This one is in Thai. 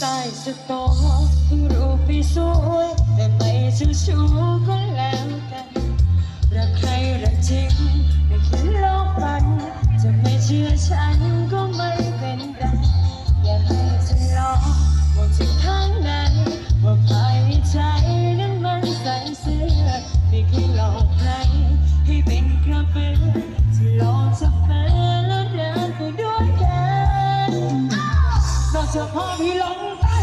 ใต้สตอรูปไม่สวยแต่ไม่เจ้าชู้ก็แล้วกันรักใครรักจริง เสือพ่อพี่ลงตา